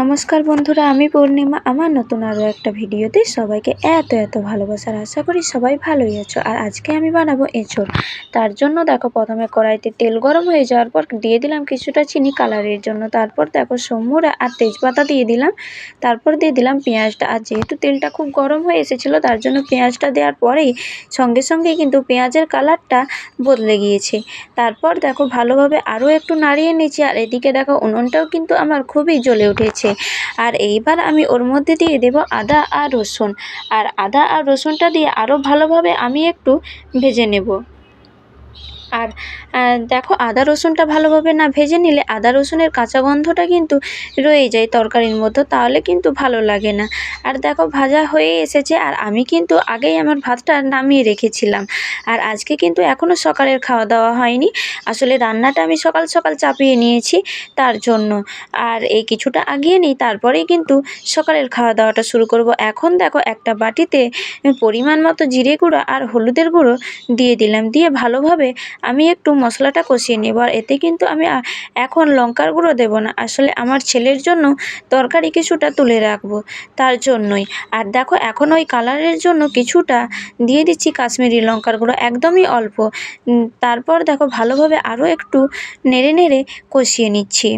নমস্কার বন্ধুরা, আমি পূর্ণিমা। আমার নতুন আরও একটা ভিডিওতে সবাইকে এত এত ভালোবাসার আশা করি সবাই ভালোই আছো। আর আজকে আমি বানাবো এঁচোড়। তার জন্য দেখো প্রথমে কড়াইতে তেল গরম হয়ে যাওয়ার পর দিয়ে দিলাম কিছুটা চিনি কালারের জন্য। তারপর দেখো সমুরা আর তেজপাতা দিয়ে দিলাম। তারপর দিয়ে দিলাম পেঁয়াজটা। আর যেহেতু তেলটা খুব গরম হয়ে এসেছিল, তার জন্য পেঁয়াজটা দেওয়ার পরেই সঙ্গে সঙ্গে কিন্তু পেঁয়াজের কালারটা বদলে গিয়েছে। তারপর দেখো ভালোভাবে আরও একটু নাড়িয়ে নিচ্ছি। আর এদিকে দেখো উনুনটাও কিন্তু আমার খুবই জ্বলে উঠেছে আর এইবার আমি ওর মধ্যে দিয়ে দেব আদা আর রসুন। আর আদা আর রসুনটা দিয়ে আরও ভালোভাবে আমি একটু ভেজে নেব। আর দেখো আদা রসুনটা ভালোভাবে না ভেজে নিলে আদা রসুনের কাঁচা গন্ধটা কিন্তু রয়ে যায় তরকারির মধ্যে তাহলে কিন্তু ভালো লাগে না। আর দেখো ভাজা হয়ে এসেছে আর আমি কিন্তু আগেই আমার ভাতটা নামিয়ে রেখেছিলাম। আর আজকে কিন্তু এখনও সকালের খাওয়া দাওয়া হয়নি, আসলে রান্নাটা আমি সকাল সকাল চাপিয়ে নিয়েছি তার জন্য। আর এই কিছুটা আগিয়ে নিই, তারপরেই কিন্তু সকালের খাওয়া দাওয়াটা শুরু করব। এখন দেখো একটা বাটিতে পরিমাণ মতো জিরে গুঁড়ো আর হলুদের গুঁড়ো দিয়ে দিলাম, দিয়ে ভালোভাবে আমি একটু মশলাটা কষিয়ে নেব আর এতে কিন্তু আমি এখন লঙ্কার গুঁড়ো দেবো না। আসলে আমার ছেলের জন্য তরকারি কিছুটা তুলে রাখব তার জন্যই। আর দেখো, এখন ওই কালারের জন্য কিছুটা দিয়ে দিচ্ছি কাশ্মীরি লঙ্কার গুঁড়ো, একদমই অল্প। তারপর দেখো, ভালোভাবে আরও একটু নেড়ে নেড়ে কষিয়ে নিচ্ছি।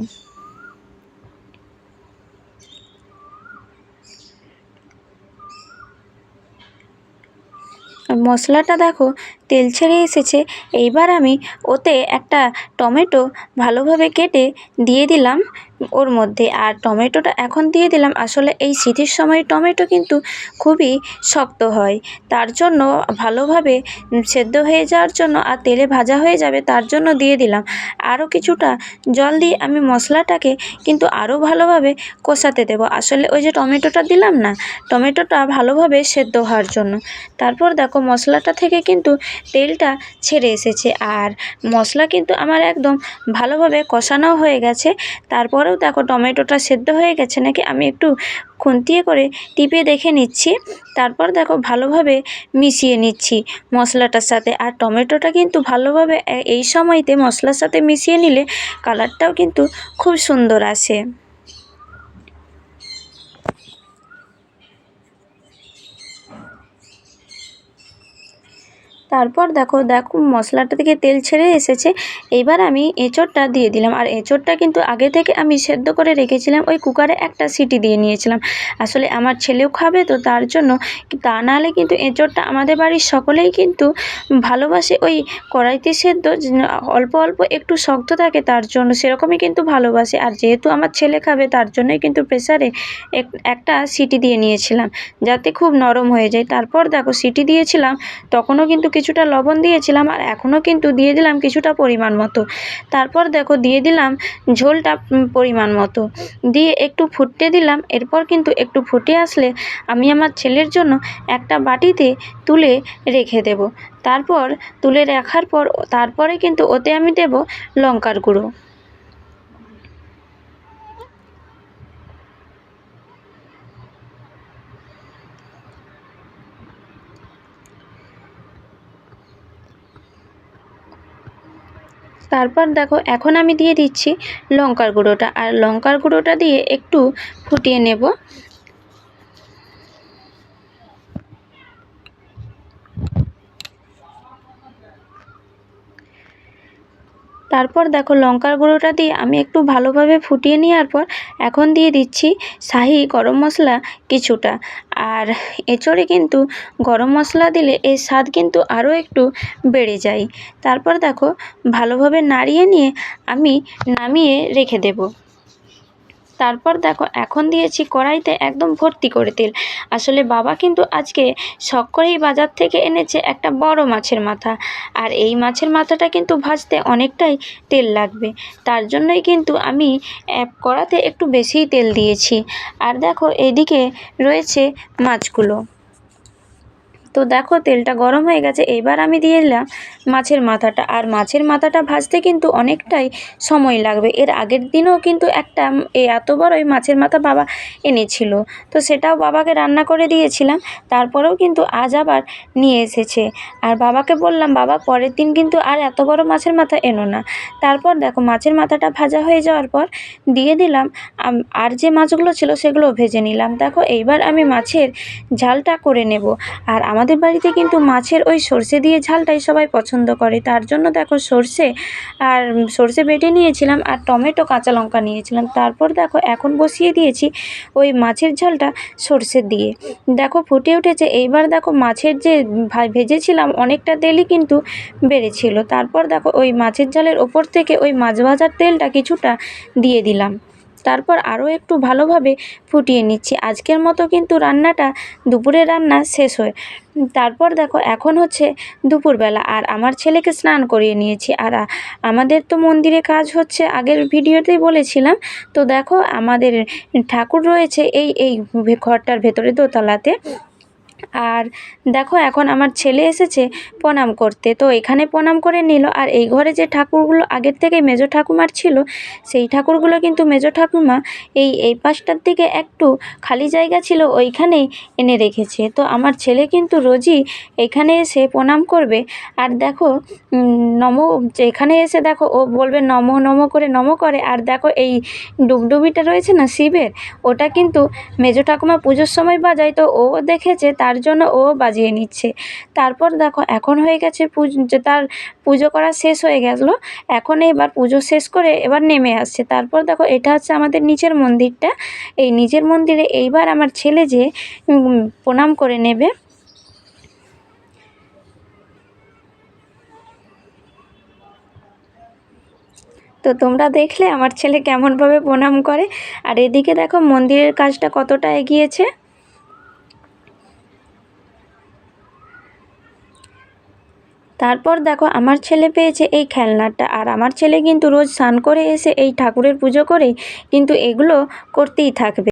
মশলাটা দেখো তেল ছেড়ে এসেছে। এইবার আমি ওতে একটা টমেটো ভালোভাবে কেটে দিয়ে দিলাম ওর মধ্যে। আর টমেটোটা এখন দিয়ে দিলাম। আসলে এই শীতের সময় টমেটো কিন্তু খুবই শক্ত হয়। তার জন্য ভালোভাবে সেদ্ধ হয়ে যাওয়ার জন্য আর তেলে ভাজা হয়ে যাবে তার জন্য দিয়ে দিলাম। আরও কিছুটা জল দিয়ে আমি মশলাটাকে কিন্তু আরও ভালোভাবে কষাতে দেবো। আসলে ওই যে টমেটোটা দিলাম না, টমেটোটা ভালোভাবে সেদ্ধ হওয়ার জন্য। তারপর দেখো মশলাটা থেকে কিন্তু তেলটা ছেড়ে এসেছে। আর মশলা কিন্তু আমার একদম ভালোভাবে কষানো হয়ে গেছে। তারপরেও দেখো টমেটোটা সেদ্ধ হয়ে গেছে নাকি আমি একটু খুন্তিয়ে করে টিপে দেখে নিচ্ছি। তারপর দেখো ভালোভাবে মিশিয়ে নিচ্ছি মশলাটার সাথে। আর টমেটোটা কিন্তু ভালোভাবে এই সময়তে মশলার সাথে মিশিয়ে নিলে কালারটাও কিন্তু খুব সুন্দর আসে। তারপর দেখো দেখো, মশলাটা থেকে তেল ছেড়ে এসেছে। এইবার আমি এঁচোড়টা দিয়ে দিলাম। আর এঁচোড়টা কিন্তু আগে থেকে আমি সেদ্ধ করে রেখেছিলাম, ওই কুকারে একটা সিটি দিয়ে নিয়েছিলাম। আসলে আমার ছেলেও খাবে তো তার জন্য তা নাহলে কিন্তু এঁচোড়টা আমাদের বাড়ির সকলেই কিন্তু ভালোবাসে। ওই কড়াইতে সেদ্ধ অল্প অল্প একটু শক্ত থাকে তার জন্য সেরকমই কিন্তু ভালোবাসে। আর যেহেতু আমার ছেলে খাবে তার জন্যই কিন্তু প্রেসারে একটা সিটি দিয়ে নিয়েছিলাম, যাতে খুব নরম হয়ে যায়। তারপর দেখো, সিটি দিয়েছিলাম, তখনও কিন্তু কিছুটা লবণ দিয়েছিলাম আর এখনও কিন্তু দিয়ে দিলাম কিছুটা পরিমাণ মতো। তারপর দেখো দিয়ে দিলাম ঝোলটা পরিমাণ মতো। দিয়ে একটু ফুটতে দিলাম, এরপর কিন্তু একটু ফুটে আসলে আমি আমার ছেলের জন্য একটা বাটিতে তুলে রেখে দেব। তারপর তুলে রাখার পর, তারপরে কিন্তু ওতে আমি দেব লঙ্কার গুঁড়ো। তারপর দেখো, এখন আমি দিয়ে দিচ্ছি লঙ্কার গুঁড়োটা। আর লঙ্কার গুঁড়োটা দিয়ে একটু ফুটিয়ে নেব। তারপর দেখো লঙ্কার গুঁড়োটা দিয়ে আমি একটু ভালোভাবে ফুটিয়ে নেওয়ার পর এখন দিয়ে দিচ্ছি শাহি গরম মশলা কিছুটা। আর এঁচড়ে কিন্তু গরম মশলা দিলে এর স্বাদ কিন্তু আরও একটু বেড়ে যায়। তারপর দেখো ভালোভাবে নাড়িয়ে নিয়ে আমি নামিয়ে রেখে দেবো। তারপর দেখো, এখন দিয়েছি কড়াইতে একদম ভর্তি করে তেল। আসলে বাবা কিন্তু আজকে শখ করেই বাজার থেকে এনেছে একটা বড় মাছের মাথা। আর এই মাছের মাথাটা কিন্তু ভাজতে অনেকটাই তেল লাগবে। তার জন্যই কিন্তু আমি কড়াতে একটু বেশিই তেল দিয়েছি। আর দেখো, এদিকে রয়েছে মাছগুলো। তো দেখো তেলটা গরম হয়ে গেছে, এবার আমি দিয়ে দিলাম মাছের মাথাটা। আর মাছের মাথাটা ভাজতে কিন্তু অনেকটাই সময় লাগবে। এর আগের দিনও কিন্তু একটা এত বড়ই মাছের মাথা বাবা এনেছিল। তো সেটাও বাবাকে রান্না করে দিয়েছিলাম, তারপরেও কিন্তু আজ আবার নিয়ে এসেছে। আর বাবাকে বললাম, বাবা, পরের দিন কিন্তু আর এত বড় মাছের মাথা এনো না। তারপর দেখো মাছের মাথাটা ভাজা হয়ে যাওয়ার পর দিয়ে দিলাম আর যে মাছগুলো ছিল সেগুলো ভেজে নিলাম। দেখো, এইবার আমি মাছের ঝালটা করে নেব। আর আমাদের বাড়িতে কিন্তু মাছের ওই সর্ষে দিয়ে ঝালটাই সবাই পছন্দ করে। তার জন্য দেখো সর্ষে আর সর্ষে বেটে নিয়েছিলাম আর টমেটো, কাঁচা লঙ্কা নিয়েছিলাম। তারপর দেখো এখন বসিয়ে দিয়েছি ওই মাছের ঝালটা সর্ষে দিয়ে। দেখো ফুটে উঠেছে, এইবার দেখো মাছের যে ভেজেছিলাম অনেকটা তেলই কিন্তু বেড়েছিল। তারপর দেখো ওই মাছের ঝালের ওপর থেকে ওই মাছ ভাজার তেলটা কিছুটা দিয়ে দিলাম। তারপর আরও একটু ভালোভাবে ফুটিয়ে নিচ্ছি। আজকের মতো কিন্তু রান্নাটা দুপুরের রান্না শেষ হয়। তারপর দেখো, এখন হচ্ছে দুপুরবেলা আর আমার ছেলেকে স্নান করিয়ে নিয়েছি। আর আমাদের তো মন্দিরে কাজ হচ্ছে, আগের ভিডিওতেই বলেছিলাম। তো দেখো, আমাদের ঠাকুর রয়েছে এই এই ঘরটার ভেতরে দোতলাতে। আর দেখো, এখন আমার ছেলে এসেছে প্রণাম করতে। তো এখানে প্রণাম করে নিল। আর এই ঘরে যে ঠাকুরগুলো আগের থেকে মেজো ঠাকুমার ছিল, সেই ঠাকুরগুলো কিন্তু মেজো ঠাকুমা এই এই পাশটার দিকে একটু খালি জায়গা ছিল, ওইখানেই এনে রেখেছে। তো আমার ছেলে কিন্তু রোজই এখানে এসে প্রণাম করবে। আর দেখো নম এখানে এসে দেখো, ও বলবে নম নম করে নম করে। আর দেখো, এই ডুবডুবিটা রয়েছে না, শিবের? ওটা কিন্তু মেজো ঠাকুমা পুজোর সময় বাজায়। তো ও দেখেছে তার জন্য ও বাজিয়ে নিচ্ছে। তারপর দেখো, এখন হয়ে গেছে পুজ তার পুজো করা শেষ হয়ে গেলো। এখন এবার পুজো শেষ করে এবার নেমে আসছে। তারপর দেখো, এটা হচ্ছে আমাদের নিচের মন্দিরটা। এই নিচের মন্দিরে এইবার আমার ছেলে যে প্রণাম করে নেবে। তো তোমরা দেখলে আমার ছেলে কেমনভাবে প্রণাম করে। আর এদিকে দেখো, মন্দিরের কাজটা কতটা এগিয়েছে। তারপর দেখো, আমার ছেলে পেয়েছে এই খেলনাটা। আর আমার ছেলে কিন্তু রোজ স্নান করে এসে এই ঠাকুরের পুজো করে কিন্তু এগুলো করতেই থাকবে।